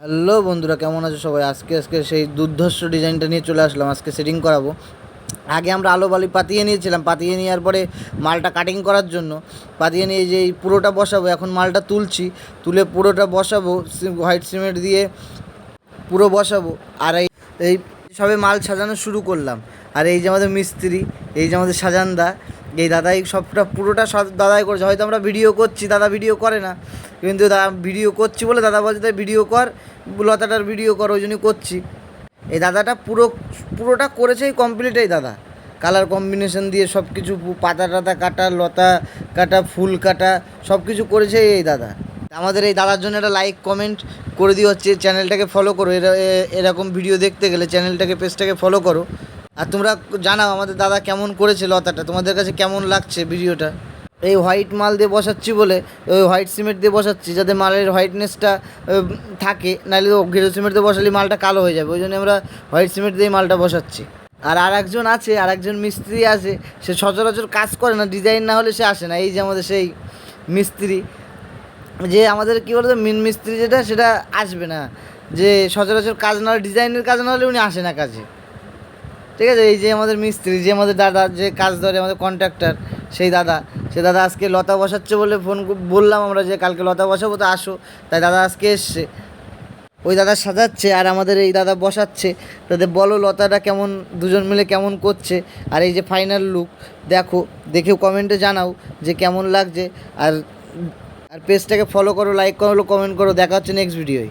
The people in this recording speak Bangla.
হ্যালো বন্ধুরা, কেমন আছো সবাই? আজকে আজকে সেই দুর্ধর্ষ ডিজাইনটা নিয়ে চলে আসলাম। আজকে সেটিং করাবো। আগে আমরা আলো বালি পাতিয়ে নিয়েছিলাম। পাতিয়ে নেওয়ার পরে মালটা কাটিং করার জন্য পাতিয়ে নিয়ে যে এই পুরোটা বসাবো, এখন মালটা তুলছি। তুলে পুরোটা বসাবো হোয়াইট সিমেন্ট দিয়ে পুরো বসাবো। আর এই এই সবে মাল সাজানো শুরু করলাম। আর এই যে আমাদের মিস্ত্রি, এই যে আমাদের সাজানদা, এই দাদাই সবটা পুরোটা সব দাদাই করেছে। হয়তো আমরা ভিডিও করছি, দাদা ভিডিও করে না। কিন্তু দাদা ভিডিও করছি বলে দাদা বলছে, তাই ভিডিও কর, লতাটার ভিডিও কর, ওই জন্যই করছি। এই দাদাটা পুরো, পুরোটা করেছেই কমপ্লিট এই দাদা। কালার কম্বিনেশন দিয়ে সব কিছু পাতা টাতা কাটা, লতা কাটা, ফুল কাটা সব কিছু করেছে এই দাদা। আমাদের এই দাদার জন্য একটা লাইক কমেন্ট করে দিয়ে হচ্ছে চ্যানেলটাকে ফলো করো। এরা- এরকম ভিডিও দেখতে গেলে চ্যানেলটাকে পেজটাকে ফলো করো। আর তোমরা জানাও আমাদের দাদা কেমন করেছে লতাটা, তোমাদের কাছে কেমন লাগছে ভিডিওটা এই হোয়াইট মাল দিয়ে বসাচ্ছি বলে, ওই হোয়াইট সিমেন্ট দিয়ে বসাচ্ছি, যাতে মালের হোয়াইটনেসটা থাকে। নাহলে ঘেরো সিমেন্ট দিয়ে বসালে মালটা কালো হয়ে যাবে, ওই জন্য আমরা হোয়াইট সিমেন্ট দিয়ে মালটা বসাচ্ছি। আর আর একজন আছে আর একজন মিস্ত্রি আছে, সে সচরাচর কাজ করে না ডিজাইন না হলে সে আসে না। এই যে আমাদের সেই মিস্ত্রি যে আমাদের কী বলতো মিন মিস্ত্রি যেটা, সেটা আসবে না। যে সচরাচর কাজ না হলে, ডিজাইনের কাজ না হলে উনি আসে না কাজে। ঠিক আছে? এই যে আমাদের মিস্ত্রি, যে আমাদের দাদা, যে কাজ ধরে আমাদের কন্ট্রাক্টর সেই দাদা। সে দাদা আজকে লতা বসাচ্ছে বলে ফোন বললাম আমরা যে কালকে লতা বসাবো, তো আসো। তাই দাদা আজকে এসছে। ওই দাদা সাজাচ্ছে আর আমাদের এই দাদা বসাচ্ছে। তাদের বলো লতাটা কেমন, দুজন মিলে কেমন করছে। আর এই যে ফাইনাল লুক দেখো, দেখেও কমেন্টে জানাও যে কেমন লাগছে। আর আর পেজটাকে ফলো করো লাইক করো কমেন্ট করো দেখা হচ্ছে নেক্সট ভিডিওয়